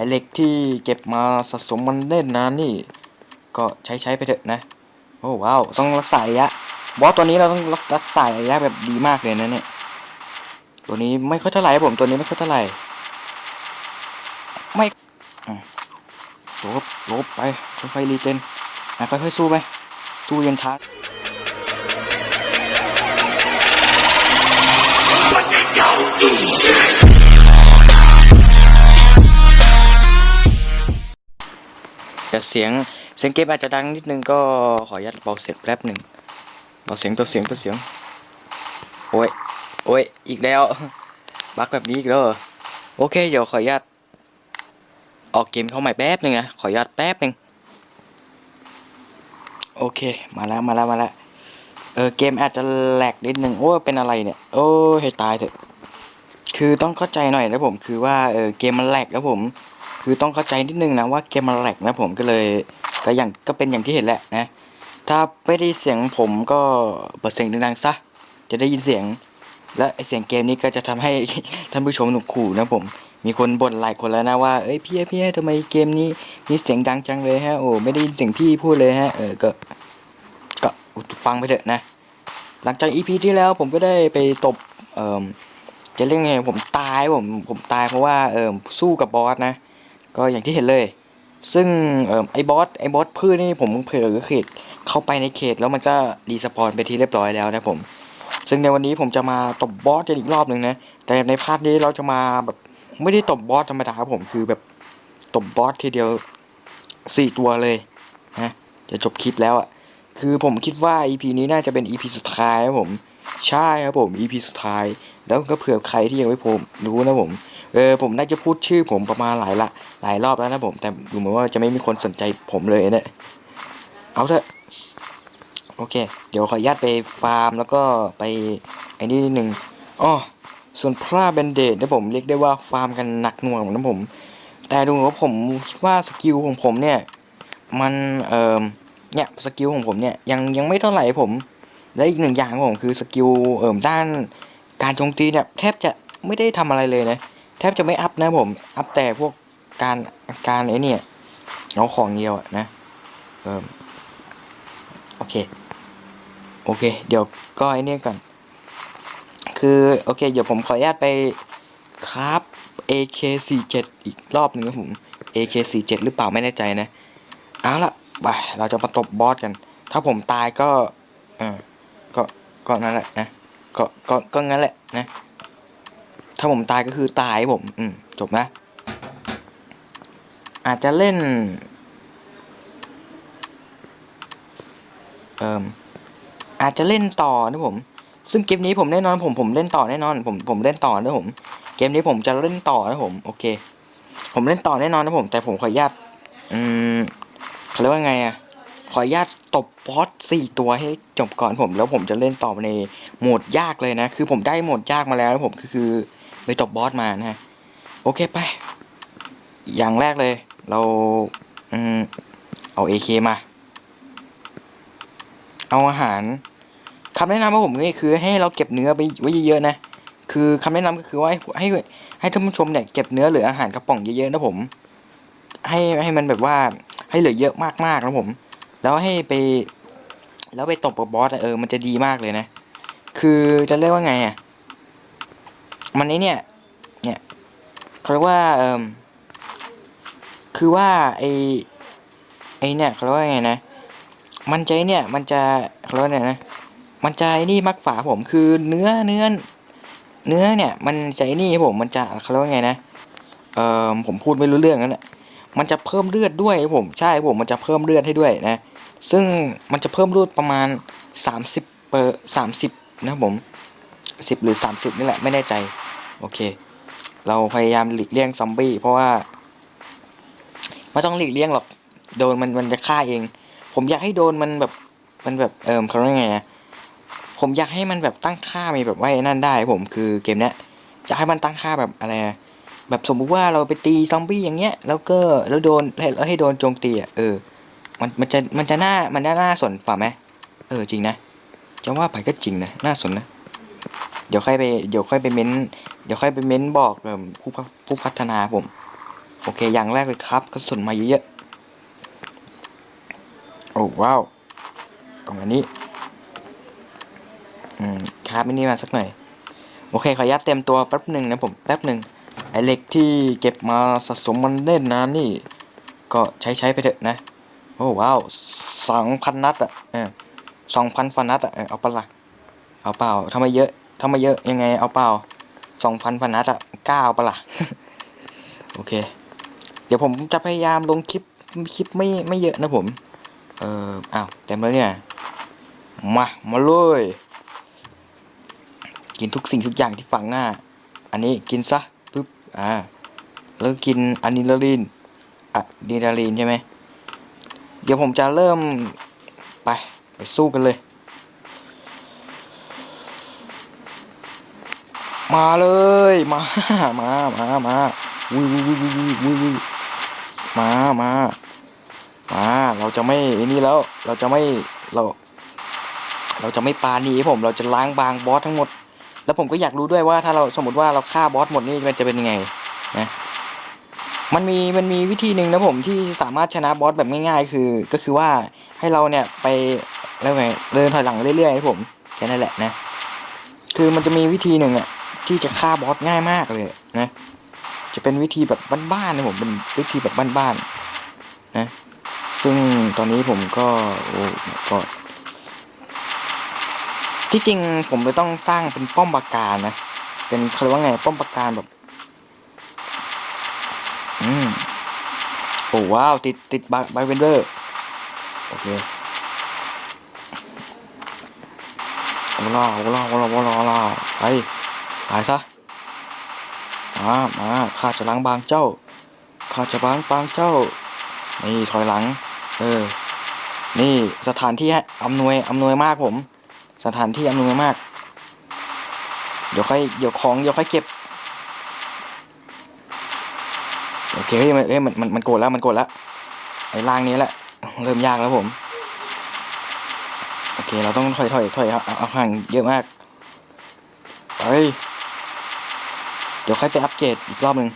อ้เหล็กที่เก็บมาสะสมมันเล่นนานนี่ ก็ใช้ใช้ไปเถอะนะ โอ้ว้าว ต้องรักษาระยะ บอสตัวนี้เราต้องรักษาระยะแบบดีมากเลยนะเนี่ย ตัวนี้ไม่ค่อยเท่าไหร่ผม ตัวนี้ไม่ค่อยเท่าไหร่ ไม่ลบลบไปค่อยๆรีเจนอะค่อยๆสู้ไป สู้ยันท้าจ เสียงเสียงเกมอาจจะดังนิดนึงก็ขออนุญาตเบาเสียงแป๊บหนึ่งเบาเสียงตัวเสียงตัวเสียงโอ้ยโอ้ยอีกแล้วบักแบบนี้อีกแล้วโอเคเดี๋ยวขออนุญาตออกเกมเข้าใหม่แป๊บหนึ่งนะขออนุญาตแป๊บหนึ่งโอเคมาแล้วมาแล้วมาแล้วเออเกมอาจจะแหลกนิดนึงโอ้เป็นอะไรเนี่ยโอ้ให้ตายเถอะคือต้องเข้าใจหน่อยนะผมคือว่าเออเกมมันแหลกนะผม คือต้องเข้าใจนิดนึงนะว่าเกมมันแหลกนะผมก็เลยก็อย่างก็เป็นอย่างที่เห็นแหละนะ ถ้าไม่ได้เสียงผมก็เปิดเสียงดังๆซะจะได้ยินเสียง และไอเสียงเกมนี้ก็จะทำให้ท่านผู้ชมหนุกขู่นะผม มีคนบ่นหลายคนแล้วนะว่าเอ้ยพี่พี่ทำไมเกมนี้มีเสียงดังจังเลยฮะโอ้ไม่ได้ยินเสียงพี่พูดเลยฮะเออก็ก็ฟังไปเถอะนะ หลังจากอีพีที่แล้วผมก็ได้ไปตบเอ่อจะเรียกไงผมตายผมผมตายเพราะว่าเออสู้กับบอสนะ ก็อย่างที่เห็นเลย ซึ่งออไอบอสไอบอสพืชนี่ผมเผลอเขตเข้าไปในเขตแล้วมันก็รีสปอนไปที่เรียบร้อยแล้วนะผม ซึ่งในวันนี้ผมจะมาตบบอสกันอีกรอบหนึ่งนะ แต่ในพาร์ทนี้เราจะมาแบบไม่ได้ตบบอสธรรมดาครับผมคือแบบตบบอสทีเดียวสี่ตัวเลยนะจะจบคลิปแล้วอะ่ะคือผมคิดว่า EP นี้น่าจะเป็น EP สุดท้ายครับผม ใช่ครับผม EP สุดท้าย แล้วก็เผื่อใครที่ยังไม่ผมรู้นะผม เออผมน่าจะพูดชื่อผมประมาณหลายละหลายรอบแล้วนะผม แต่ดูเหมือนว่าจะไม่มีคนสนใจผมเลยเนี่ยเอาเถอะโอเค เดี๋ยวขออนุญาตไปฟาร์มแล้วก็ไปไอ้นี่นิดนึงอ๋อส่วนพระเบนเดดนี่ยผมเรียกได้ว่าฟาร์มกันหนักหน่วงนะผม แต่ดูว่าผมคิดว่าสกิลของผมเนี่ย มันเอ่อเนี่ยสกิลของผมเนี่ยยังยังไม่เท่าไหร่ผม และอีกหนึ่งอย่างของผมคือสกิลเอ่อด้าน การโจมตีเนี่ยแทบจะไม่ได้ทำอะไรเลยนะ แทบจะไม่อัพนะผม อัพแต่พวกการการไอ้นี่เอาของเดียวอะนะเออโอเค โอเค เดี๋ยวก็ไอ้นี่ก่อน คือโอเค เดี๋ยวผมขออนุญาตไปคราฟ AK47 อีกรอบหนึ่งครับผม AK47 หรือเปล่าไม่แน่ใจนะ เอาละไปเราจะมาตบบอสกัน ถ้าผมตายก็ เออก็ ก็นั่นแหละนะ ก็ก็ก็งั้นแหละนะ ถ้าผมตายก็คือตายผม อืมจบนะ อาจจะเล่น เอ่ออาจจะเล่นต่อนะผม ซึ่งเกมนี้ผมแน่นอน ผมผมเล่นต่อแน่นอน ผมผมเล่นต่อนะผม เกมนี้ผมจะเล่นต่อนะผม โอเค ผมเล่นต่อแน่นอนนะผม แต่ผมขออนุญาตอืมเขาเรียกว่าไงอะ ขออนุญาตตบบอสสี่ตัวให้จบก่อนผม แล้วผมจะเล่นต่อในโหมดยากเลยนะ คือผมได้โหมดยากมาแล้วผมคือ ไปตบบอสมานะฮะโอเคไป อย่างแรกเลย เราอืมเอาเอเคมา เอาอาหารคำแนะนำของผมนี่คือให้เราเก็บเนื้อไปไว้เยอะๆนะ คือคำแนะนำก็คือว่าให้ให้ให้ท่านผู้ชมเนี่ยเก็บเนื้อหรืออาหารกระป๋องเยอะๆนะผม ให้ให้มันแบบว่าให้เหลือเยอะมากๆนะผม แล้วให้ไป แล้วไปตบกับบอสเออมันจะดีมากเลยนะ คือจะเรียกว่าไงอะ มันไอเนี่ย เนี่ยเขาเรียกว่าเออคือว่าไอไอเนี่ยเขาเรียกว่าไงนะ มันใจเนี่ยมันจะเขาเรียกว่าไงนะ มันจะไอนี่มักฝาผมคือเนื้อเนื้อเนื้อเนี่ย มันจะไอนี่ผมมันจะเขาเรียกว่าไงนะเอ่อผมพูดไม่รู้เรื่องนั่นแหละ มันจะเพิ่มเลือดด้วยผมใช่ผมมันจะเพิ่มเลือดให้ด้วยนะ ซึ่งมันจะเพิ่มเลือดประมาณสามสิบเปอร์สามสิบนะผมสิบหรือสามสิบนี่แหละไม่แน่ใจ โอเค เราพยายามหลีกเลี่ยงซอมบี้เพราะว่าไม่ต้องหลีกเลี่ยงหรอกโดนมันมันจะฆ่าเอง ผมอยากให้โดนมันแบบมันแบบเออเขาเรียกไงผมอยากให้มันแบบตั้งค่ามีแบบว่าไอ้นั่นได้ผมคือเกมเนี้ยจะให้มันตั้งค่าแบบอะไร แบบสมมุติว่าเราไปตีซอมบี้อย่างเงี้ย แล้วก็แล้วโดนแล้วให้โดนโจมตีอะเออ มันมันจะมันจะน่ามันน่าน่าสนฝ่าไหมเออจริงนะจะว่าไปก็จริงนะน่าสนนะ เดี๋ยวค่อยไปเดี๋ยวค่อยไปเม้นเดี๋ยวค่อยไปเม้นบอกเออผู้ผู้พัฒนาผม โอเคอย่างแรกเลยครับกระสุนมาเยอะๆโอ้ว้าวตรงอันนี้อืมคราบมินี่มาสักหน่อยโอเคขออนุญาตเต็มตัวแป๊บหนึ่งนะผมแป๊บหนึ่ง ไอเหล็กที่เก็บมาสะสมมันเน่นนานนี่ ก็ใช้ใช้ไปเถอะนะ โอ้ว้าวสองพันนัดอะเออสองพันฟันนัดอะเออเอาปะละเอาเปล่าถ้าไมเยอะถ้าไมเยอะยังไงเอาเปล่าสองพันฟันนัดอะก้าเปะละโอเค เดี๋ยวผมจะพยายามลงคลิปคลิปไม่ไม่เยอะนะผม เอออ้าวเต็มแล้วเนี่ย มา มาเลยกินทุกสิ่งทุกอย่างที่ฝังหน้า อันนี้กินซะ อ่าแล้วกินอะดรีนาลีนอะดรีนาลีนใช่ไหมเดี๋ยวผมจะเริ่มไปไปสู้กันเลย มาเลยมามามามาวุ้ยวุ้ยวุ้ยวุ้ยวุ้ยวุ้ยมามามาเราจะไม่ไอ้นี่แล้วเราจะไม่เรา เราจะไม่ปาณีผมเราจะล้างบางบอสทั้งหมด แล้วผมก็อยากรู้ด้วยว่าถ้าเราสมมติว่าเราฆ่าบอสหมดนี่มันจะเป็นยังไงนะมันมีมันมีวิธีหนึ่งนะผมที่สามารถชนะบอสแบบง่ายๆ คือ ก็คือว่าให้เราเนี่ยไปแล้วไงเดินถอยหลังเรื่อยๆให้ผมแค่นั้นแหละนะ คือมันจะมีวิธีหนึ่งอะที่จะฆ่าบอสง่ายมากเลยนะ จะเป็นวิธีแบบบ้านๆนะผมเป็นวิธีแบบบ้านๆนะ ซึ่งตอนนี้ผมก็โอ้ก็ ที่จริงผมไม่ต้องสร้างเป็นป้อมปราการนะ เป็นเขาเรียกว่าไงป้อมปราการแบบ อืมโอ้ว้าว ติดติดบักบักเวนเดอร์โอเคเอาล่าเอาล่าเอาล่าเอาล่าเอาล่าไปตายซะมามาข้าจะล้างบางเจ้าข้าจะล้างบางเจ้า นี่ถอยหลัง เออ นี่สถานที่อำนวยอำนวยมากผม สถานที่อำนวยมาก เดี๋ยวค่อยเดี๋ยวของเดี๋ยวค่อยเก็บ โอเคเฮ้ยมันเอ้ยมันมันมันโกรธแล้วมันโกรธแล้วไอ้ล่างนี้แหละ เริ่มยากแล้วผม โอเคเราต้องถอยถอยถอยเอาเอาห่างเยอะมากไปเดี๋ยวค่อยไปอัปเกรดอีกรอบหนึ่ง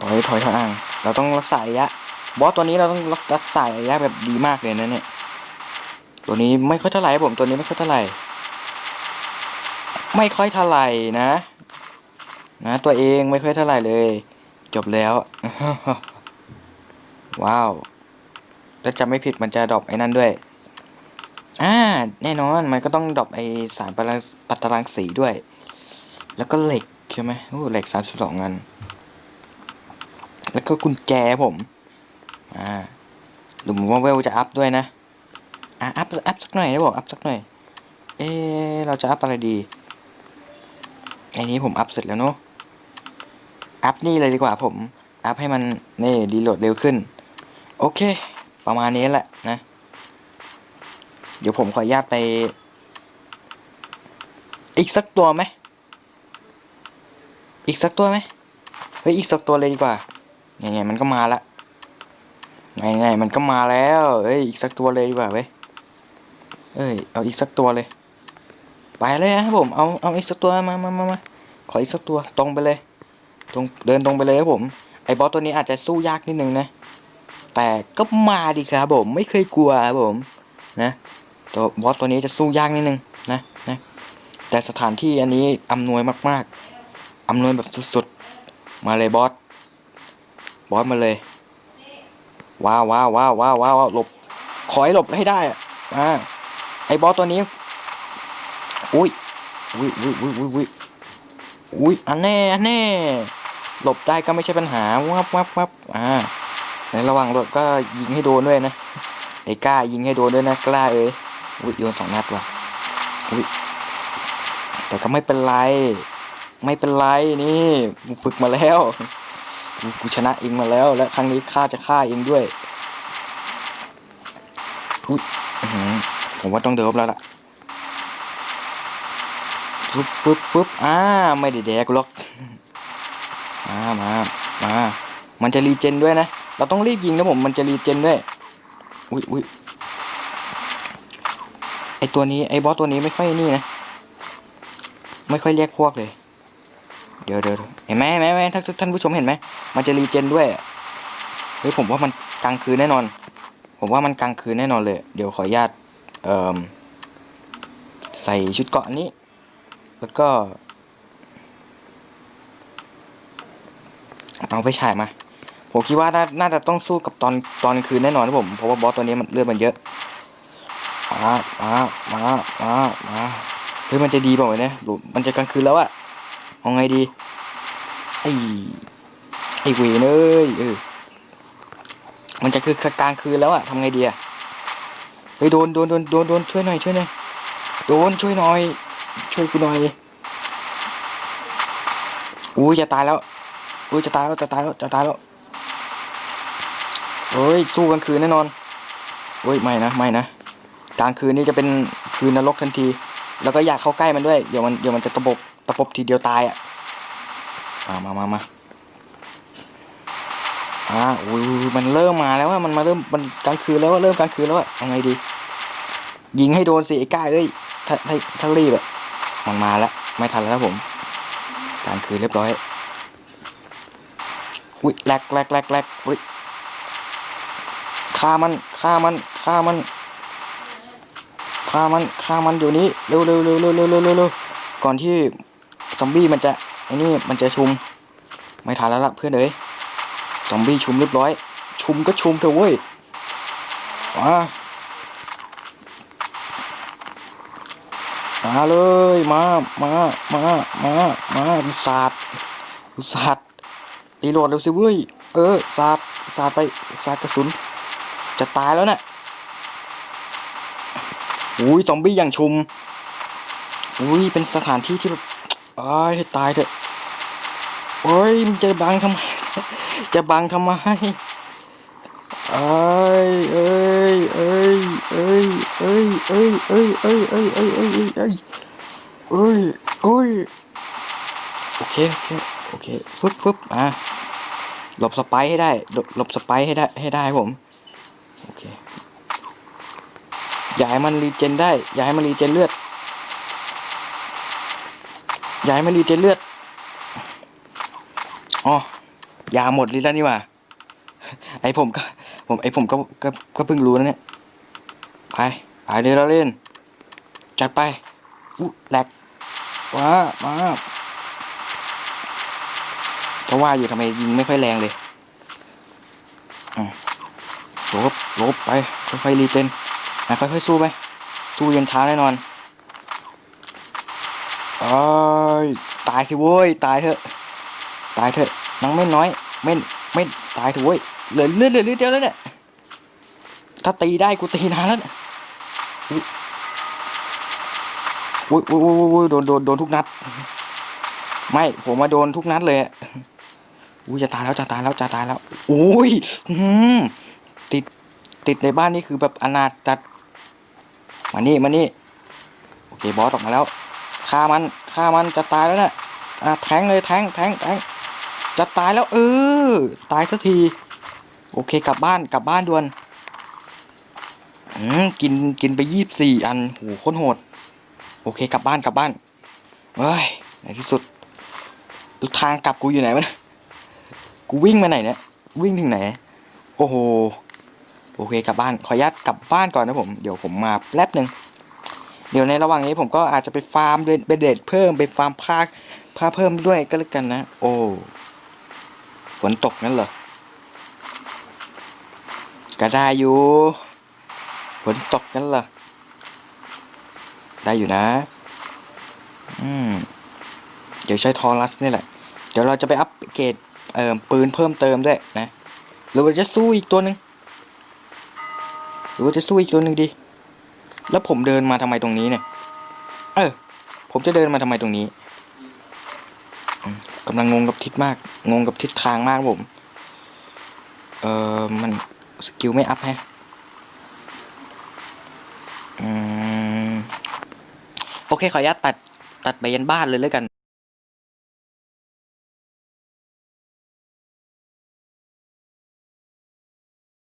ถอยถอยถอยห่าง เราต้องรักษาระยะ บอสตัวนี้เราต้องรักษาระยะแบบดีมากเลยนะเนี่ยตัวนี้ไม่ค่อยเท่าไหร่ผมตัวนี้ไม่ค่อยเท่าไหร่ไม่ค่อยเท่าไหร่นะ นะ ตัวเองไม่ค่อยเท่าไหร่เลย จบแล้ว ว้าวแล้วจะไม่ผิดมันจะดรอปไอ้นั่นด้วยอ่าแน่นอนมันก็ต้องดรอปไอสารปัปัตรังสีด้วย แล้วก็เหล็กใช่ไหมโอ้เหล็กสามสิบสองอัน แล้วก็กุญแจผม อ่าหรือว่าเวลจะอัพด้วยนะ อะอัพอัพสักหน่อยนะบอกอัพสักหน่อย เอเราจะอัพอะไรดีอ้นี้ผมอัพเสร็จแล้วเนาะ อัพนี่เลยดีกว่าผม อัพให้มันนี่ดีโหลดเร็วขึ้น โอเค ประมาณนี้แหละนะ เดี๋ยวผมขออนุญาตไป อีกสักตัวไหม อีกสักตัวไหม เฮ้ย อีกสักตัวเลยดีกว่าไงไงมันก็มาละ ไงไงมันก็มาแล้ว เอ้ยอีกสักตัวเลยดีกว่าเว้ยเอ้ยเอาอีกสักตัวเลย ไปเลยนะครับผมเอาเอาอีกสักตัวมามามามาขออีกสักตัวตรงไปเลย ตรงเดินตรงไปเลยครับผมไอ้บอสตัวนี้อาจจะสู้ยากนิดนึงนะ แต่ก็มาดิครับผมไม่เคยกลัวครับผมนะตัวบอสตัวนี้จะสู้ยากนิดนึงนะนะแต่สถานที่อันนี้อำนวยมากๆอำนวยแบบสุดๆ มาเลยบอสบอสมาเลย ว้าวว้าวว้าวว้าวว้าวหลบ ขอให้หลบให้ได้อะอ่าไอ้บอสตัวนี้ อุ้ยอุ้ยอุ้ยอุ้ยอุ้ยอุ้ยอุ้ยอันแน่อันแน่ หลบได้ก็ไม่ใช่ปัญหาวับวับวับอ่า ในระหว่างหลบก็ยิงให้โดนด้วยนะไอ้กล้ายิงให้โดนด้วยนะกล้าเอ้ยอุ้ยโยนสองนัดว่ะอุ้ยแต่ก็ไม่เป็นไร ไม่เป็นไรนี่ฝึกมาแล้ว กูชนะเองมาแล้ว และครั้งนี้ข้าจะฆ่าเองด้วยอุ้ยผมว่าต้องเดิฟแล้วล่ะฟึบฟึบฟึบอ่าไม่ได้แดกหรอกมามามามันจะรีเจนด้วยนะ เราต้องรีบยิงนะผม มันจะรีเจนด้วย อุ้ยอุ้ยไอตัวนี้ไอบอสตัวนี้ไม่ค่อยนี่นะ ไม่ค่อยเรียกพวกเลย เดี๋ยวเดี๋ยวเห็นไหมเห็นไหมไหมท่านท่านผู้ชมเห็นไหมมันจะรีเจนด้วยเฮ้ยผมว่ามันกลางคืนแน่นอน ผมว่ามันกลางคืนแน่นอนเลย เดี๋ยวขออนุญาตเอ่อใส่ชุดเกาะนนี้ แล้วก็เอาไฟฉายมา ผมคิดว่าน่านาจะต้องสู้กับตอนตอนกลางคืนแน่นอนนะผม เพราะว่าบอสตัวนี้มันเลือดมันเยอะมามามามามาเฮ้ยมันจะดีเปล่าเนี่ยมันจะกลางคืนแล้วอะ เอาไงดี ไอ้ไอ้เวนเอ้ยเออมันจะคือกลางคืนแล้วอะทำไงดีอะเฮ้ยโดนโดนโดนโดนโดนช่วยหน่อยช่วยหน่อยโดนช่วยหน่อย ช่วยกูหน่อยอุ้ยจะตายแล้วอุ้ยจะตายแล้วจะตายแล้วจะตายแล้วเฮ้ยสู้กลางคืนแน่นอนเฮ้ยไม่นะไม่นะกลางคืนนี่จะเป็นคืนนรกทันที แล้วก็อยากเข้าใกล้มันด้วยเดี๋ยวมันเดี๋ยวมันจะตะปบ ตะปบทีเดียวตายอะมามามามาอ่าอุ้ยมันเริ่มมาแล้วว่ามันมาเริ่มมันกลางคืนแล้วว่าเริ่มกลางคืนแล้วว่ายังไงดี ยิงให้โดนสิไอ้ก้าเอ้ยถ้าถ้าถ้ารีบอะมันมาแล้วไม่ทันแล้วผมกลางคืนเรียบร้อยอุ้ยแลกแลกแลกแลกอุ้ยฆ่ามันฆ่ามันฆ่ามันฆ่ามันฆ่ามันอยู่นี้เร็วเร็วเร็วเร็วเร็วเร็วก่อนที่ อมบี้มันจะไอ้นี่มันจะชุม ไม่ทันแล้วล่ะเพื่อนเอ้ยซอมบี้ชุมเรียบร้อย ชุมก็ชุมเถอะเว้ยมามาเลยมามามามามาอุศาสตร์ศาสตร์ตีโหลดเร็วสิเว้ยเออสาดสาดไปสาดกระสุน จะตายแล้วน่ะอุ้ยซอมบี้อย่างชุมอุ้ยเป็นสถานที่ที่แบบ อ้ายให้ตายเถอะโอ้ยมันจะบังทำไม จะบังทำไมเอ้ยเอ้ยเอ้ยเอ้ยเอ้ยเอ้ยเอ้ยเอ้ยเอ้ยเอ้ยเอ้ยเอ้ยเอ้ยเอ้ยเอ้ยโอเคโอเคโอเคฟึบฟึบอะหลบสไปให้ได้หลบหลบสไปให้ได้ให้ได้ผมโอเคย่าให้มันรีเจนได้ย่าให้มันรีเจนเลือด ย่าให้มันรีเจนเลือด อ๋อยาหมดลิแล้วนี่ว่า ไอผมก็ ผมไอผมก็ก็ก็เพิ่งรู้นะเนี่ย ไป ไปเดี๋ยวเราเล่น จัดไปอู้แหลกว้ามาก็ว่าอยู่ทำไมยิงไม่ค่อยแรงเลยลบลบไป ค่อยๆรีเจนนะค่อยๆสู้ไป สู้เย็นช้าแน่นอน เอ้ยตายสิโว้ยตายเถอะ ตายเถอะนังไม่น้อยไม่ไม่ตายเถอะเว้ยเหลือเลือดเหลือเลือดเดียวแล้วเนี่ยถ้าตีได้กูตีนานแล้วเนี่ยอุ้ยอุ้ยอุ้ยโดนโดนโดนทุกนัด ไม่ผมมาโดนทุกนัดเลยอุ้ยจะตายแล้วจะตายแล้วจะตายแล้วอุ้ยติดติดในบ้านนี่คือแบบอนาจัดมานี่มานี่โอเคบอสออกมาแล้ว ฆ่ามันฆ่ามันจะตายแล้วเนี่ยอะแทงเลยแทงแทงแทงจะตายแล้วเออตายสักที โอเคกลับบ้านกลับบ้านด่วนอืมกินกินไปยี่สิบสี่อันโหโคตรโหด โอเคกลับบ้านกลับบ้านเฮ้ยในที่สุดทางกลับกูอยู่ไหนวะเนี่ยกูวิ่งมาไหนเนี่ยวิ่งถึงไหน โอ้โหโอเคกลับบ้านขออนุญาตกลับบ้านก่อนนะผม เดี๋ยวผมมาแป๊บหนึ่ง เดี๋ยวในระหว่างนี้ผมก็อาจจะไปฟาร์มเบเดดเพิ่มไปฟาร์มภาคผ้าเพิ่มด้วยก็แล้วกันนะ โอ้ฝนตกนั่นเหรอก็ได้อยู่ฝนตกนั่นเหรอได้อยู่นะ อืม เดี๋ยวใช้ทอรัสนี่แหละ เดี๋ยวเราจะไปอัปเกรดเอ่อปืนเพิ่มเติมด้วยนะหรือว่าจะสู้อีกตัวหนึ่งหรือว่าจะสู้อีกตัวหนึ่งดี แล้วผมเดินมาทำไมตรงนี้เนี่ย เออ ผมจะเดินมาทำไมตรงนี้อืมกำลังงงกับทิศมาก งงกับทิศทางมากผม เออมันสกิลไม่อัพแฮะโอเคขออนุญาตตัดตัดไปยันบ้านเลยแล้วกัน